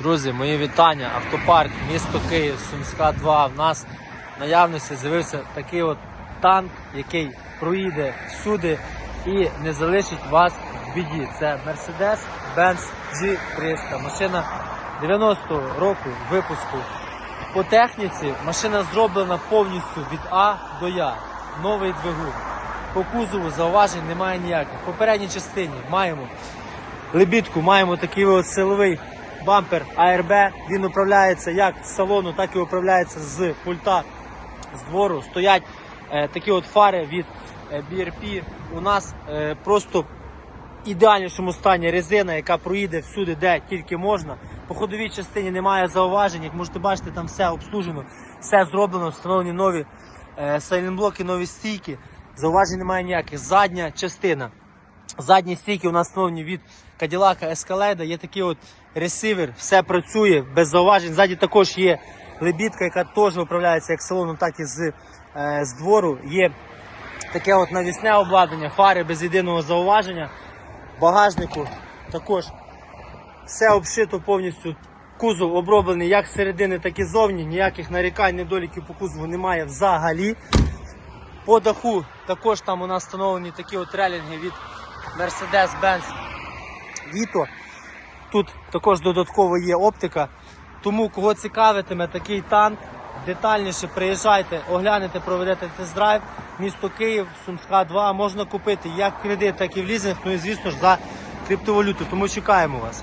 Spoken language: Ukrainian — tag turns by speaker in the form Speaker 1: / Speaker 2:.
Speaker 1: Друзі, мої вітання. Автопарк, місто Київ, Сумська 2. В нас в наявності з'явився такий от танк, який проїде всюди і не залишить вас в біді. Це Mercedes-Benz G300. Машина 90-го року випуску. По техніці машина зроблена повністю від А до Я. Новий двигун. По кузову зауважень немає ніяких. В попередній частині маємо лебідку, маємо такий от силовий бампер ARB. Він управляється як з салону, так і управляється з пульта з двору. Стоять е, такі от фари від е, BRP. У нас е, просто в ідеальнішому стані резина, яка проїде всюди, де тільки можна. По ходовій частині немає зауважень. Як можете бачити, там все обслужено, все зроблено, встановлені нові е, сайлентблоки, нові стійки. Зауважень немає ніяких. Задня частина. Задні стійки у нас встановлені від Cadillac Escalade. Є такий от ресивер, все працює без зауважень. Ззаді також є лебідка, яка теж управляється як салону, так і з, е, з двору. Є таке от навісне обладнання, фари без єдиного зауваження. Багажнику також все обшито повністю. Кузов оброблений як середини, так і ззовні. Ніяких нарікань, недоліків по кузову немає взагалі. По даху також там у нас встановлені такі от релінги від Mercedes-Benz Vito. Тут також додатково є оптика. Тому кого цікавитиме такий танк, детальніше приїжджайте, оглянете, проведете тест-драйв. Місто Київ, Сумська 2. Можна купити як кредит, так і в лізинг, ну і звісно ж за криптовалюту. Тому чекаємо вас.